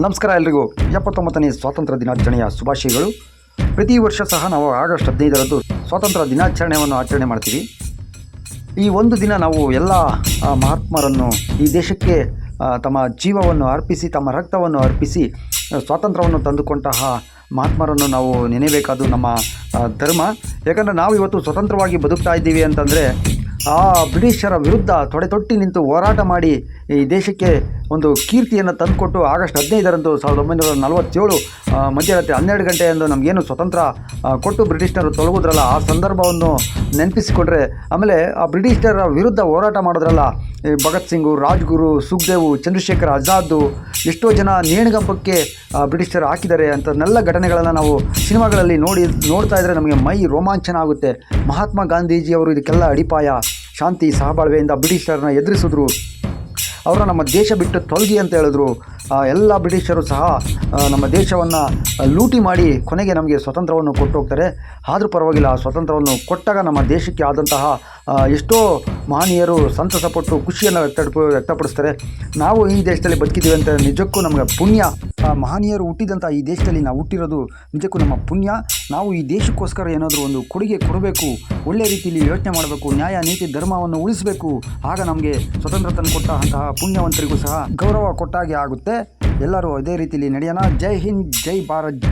ನಮಸ್ಕಾರ ಎಲ್ರಿಗೂ. ಎಪ್ಪತ್ತೊಂಬತ್ತನೇ ಸ್ವಾತಂತ್ರ್ಯ ದಿನಾಚರಣೆಯ ಶುಭಾಶಯಗಳು. ಪ್ರತಿ ವರ್ಷ ಸಹ ನಾವು ಆಗಸ್ಟ್ ಹದಿನೈದರಂದು ಸ್ವಾತಂತ್ರ್ಯ ದಿನಾಚರಣೆಯನ್ನು ಆಚರಣೆ ಮಾಡ್ತೀವಿ. ಈ ಒಂದು ದಿನ ನಾವು ಎಲ್ಲ ಮಹಾತ್ಮರನ್ನು ಈ ದೇಶಕ್ಕೆ ತಮ್ಮ ಜೀವವನ್ನು ಅರ್ಪಿಸಿ, ತಮ್ಮ ರಕ್ತವನ್ನು ಅರ್ಪಿಸಿ ಸ್ವಾತಂತ್ರ್ಯವನ್ನು ತಂದುಕೊಂತಹ ಮಹಾತ್ಮರನ್ನು ನಾವು ನೆನೆಯಬೇಕಾದ ನಮ್ಮ ಧರ್ಮ. ಯಾಕಂದರೆ ನಾವು ಇವತ್ತು ಸ್ವತಂತ್ರವಾಗಿ ಬದುಕ್ತಾ ಇದ್ದೀವಿ ಅಂತಂದರೆ ಆ ಬ್ರಿಟಿಷರ ವಿರುದ್ಧ ತೊಡೆತೊಟ್ಟಿ ನಿಂತು ಹೋರಾಟ ಮಾಡಿ ಈ ದೇಶಕ್ಕೆ ಒಂದು ಕೀರ್ತಿಯನ್ನು ತಂದುಕೊಟ್ಟು ಆಗಸ್ಟ್ ಹದಿನೈದರಂದು ಸಾವಿರದ ಒಂಬೈನೂರ ನಲವತ್ತೇಳು ಮಧ್ಯರಾತ್ರಿ ಹನ್ನೆರಡು ಗಂಟೆಯಂದು ನಮಗೇನು ಸ್ವತಂತ್ರ ಕೊಟ್ಟು ಬ್ರಿಟಿಷರು ತೊಲಗುದ್ರಲ್ಲ, ಆ ಸಂದರ್ಭವನ್ನು ನೆನಪಿಸಿಕೊಂಡ್ರೆ, ಆಮೇಲೆ ಆ ಬ್ರಿಟಿಷರ ವಿರುದ್ಧ ಹೋರಾಟ ಮಾಡಿದ್ರಲ್ಲ ಭಗತ್ ಸಿಂಗು, ರಾಜ್ಗುರು, ಸುಖದೇವು, ಚಂದ್ರಶೇಖರ್ ಆಜಾದ್, ಎಷ್ಟೋ ಜನ ನೇಣುಗಂಪಕ್ಕೆ ಬ್ರಿಟಿಷರು ಹಾಕಿದ್ದಾರೆ ಅಂಥನ್ನೆಲ್ಲ ಘಟನೆಗಳನ್ನು ನಾವು ಸಿನಿಮಾಗಳಲ್ಲಿ ನೋಡಿ, ನೋಡ್ತಾ ಇದ್ದರೆ ನಮಗೆ ಮೈ ರೋಮಾಂಚನ ಆಗುತ್ತೆ. ಮಹಾತ್ಮ ಗಾಂಧೀಜಿಯವರು ಇದಕ್ಕೆಲ್ಲ ಅಡಿಪಾಯ. ಶಾಂತಿ ಸಹಬಾಳ್ವೆಯಿಂದ ಬ್ರಿಟಿಷರನ್ನ ಎದುರಿಸಿದ್ರು. ಅವರು ನಮ್ಮ ದೇಶ ಬಿಟ್ಟು ತೊಲಗಿ ಅಂತ ಹೇಳಿದ್ರು. ಎಲ್ಲ ಬ್ರಿಟಿಷರು ಸಹ ನಮ್ಮ ದೇಶವನ್ನು ಲೂಟಿ ಮಾಡಿ ಕೊನೆಗೆ ನಮಗೆ ಸ್ವತಂತ್ರವನ್ನು ಕೊಟ್ಟು ಹೋಗ್ತಾರೆ. ಆದರೂ ಪರವಾಗಿಲ್ಲ, ಆ ಸ್ವತಂತ್ರವನ್ನು ಕೊಟ್ಟಾಗ ನಮ್ಮ ದೇಶಕ್ಕೆ ಆದಂತಹ ಎಷ್ಟೋ ಮಹನೀಯರು ಸಂತಸಪಟ್ಟು ಖುಷಿಯನ್ನು ವ್ಯಕ್ತಪ ವ್ಯಕ್ತಪಡಿಸ್ತಾರೆ. ನಾವು ಈ ದೇಶದಲ್ಲಿ ಬದುಕಿದ್ದೀವಿ ಅಂತ ನಿಜಕ್ಕೂ ನಮಗೆ ಪುಣ್ಯ. ಮಹನೀಯರು ಹುಟ್ಟಿದಂಥ ಈ ದೇಶದಲ್ಲಿ ನಾವು ಹುಟ್ಟಿರೋದು ನಿಜಕ್ಕೂ ನಮ್ಮ ಪುಣ್ಯ. ನಾವು ಈ ದೇಶಕ್ಕೋಸ್ಕರ ಏನಾದರೂ ಒಂದು ಕೊಡುಗೆ ಕೊಡಬೇಕು ಒಳ್ಳೆಯ ರೀತಿಯಲ್ಲಿ ಯೋಚನೆ ಮಾಡಬೇಕು, ನ್ಯಾಯ, ನೀತಿ, ಧರ್ಮವನ್ನು ಉಳಿಸಬೇಕು, ಆಗ ನಮಗೆ ಸ್ವತಂತ್ರ ತಂದು ಕೊಟ್ಟಂತಹ ಪುಣ್ಯವಂತರಿಗೂ ಸಹ ಗೌರವ ಕೊಟ್ಟಾಗೆ ಆಗುತ್ತೆ. ಎಲ್ಲರೂ ಅದೇ ರೀತಿಯಲ್ಲಿ ನಡೆಯೋಣ. ಜೈ ಹಿಂದ್, ಜೈ ಭಾರತ್.